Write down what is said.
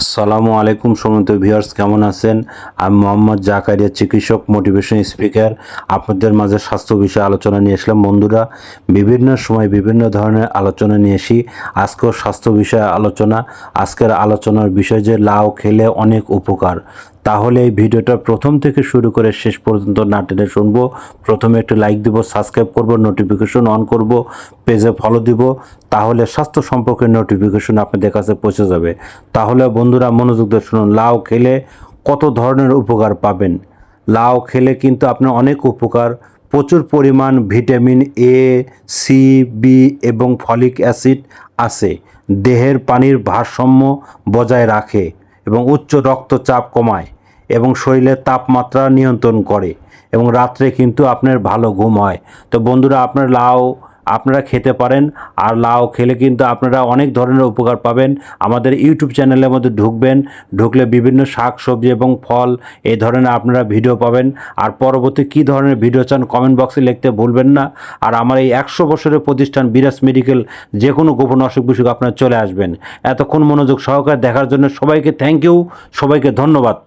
আসসালামু আলাইকুম সমন্ত ভিউয়ার্স, কেমন আছেন? আমি মোহাম্মদ জাকারিয়া, চিকিৎসক মোটিভেশন স্পিকার আপনাদের মাঝে স্বাস্থ্য বিষয়ে আলোচনা নিয়ে এসলাম বন্ধুরা, বিভিন্ন সময় বিভিন্ন ধরনের আলোচনা নিয়ে আসি। আজকেও স্বাস্থ্য বিষয়ে আলোচনা। আজকের আলোচনার বিষয় যে লাউ খেলে অনেক উপকার। তাহলে এই ভিডিওটা প্রথম থেকে শুরু করে শেষ পর্যন্ত না টেনে শুনব। প্রথমে একটু লাইক দিব সাবস্ক্রাইব করব নোটিফিকেশন অন করব। পেজে ফলো দিব, তাহলে স্বাস্থ্য সম্পর্কে নোটিফিকেশন আপনাদের কাছে পৌঁছে যাবে। তাহলে বন্ধুরা মনোযোগ দিয়ে শুনুন, লাউ খেলে কত ধরনের উপকার পাবেন? লাউ খেলে কিন্তু আপনার অনেক উপকার। প্রচুর পরিমাণ ভিটামিন এ সি বি এবং ফলিক অ্যাসিড আছে। দেহের পানির ভারসাম্য বজায় রাখে এবং উচ্চ রক্তচাপ কমায় এবং শরীরের তাপমাত্রা নিয়ন্ত্রণ করে এবং রাত্রে কিন্তু আপনার ভালো ঘুম হয়। তো বন্ধুরা, আপনার লাউ আপনারা খেতে পারেন আর লাউ খেলে কিন্তু আপনারা অনেক ধরনের উপকার পাবেন। আমাদের ইউটিউব চ্যানেলের মধ্যে ঢুকবেন, ঢুকলে বিভিন্ন শাক, সবজি এবং ফল এই ধরনের আপনারা ভিডিও পাবেন। আর পরবর্তী কী ধরনের ভিডিও চান কমেন্ট বক্সে লিখতে ভুলবেন না। আর আমার এই একশো বছরের প্রতিষ্ঠান বিরাজ মেডিকেল যে কোনো গোপন অসুখ বিসুখ আপনারা চলে আসবেন। এতক্ষণ মনোযোগ সহকারে দেখার জন্য সবাইকে থ্যাংক ইউ সবাইকে ধন্যবাদ।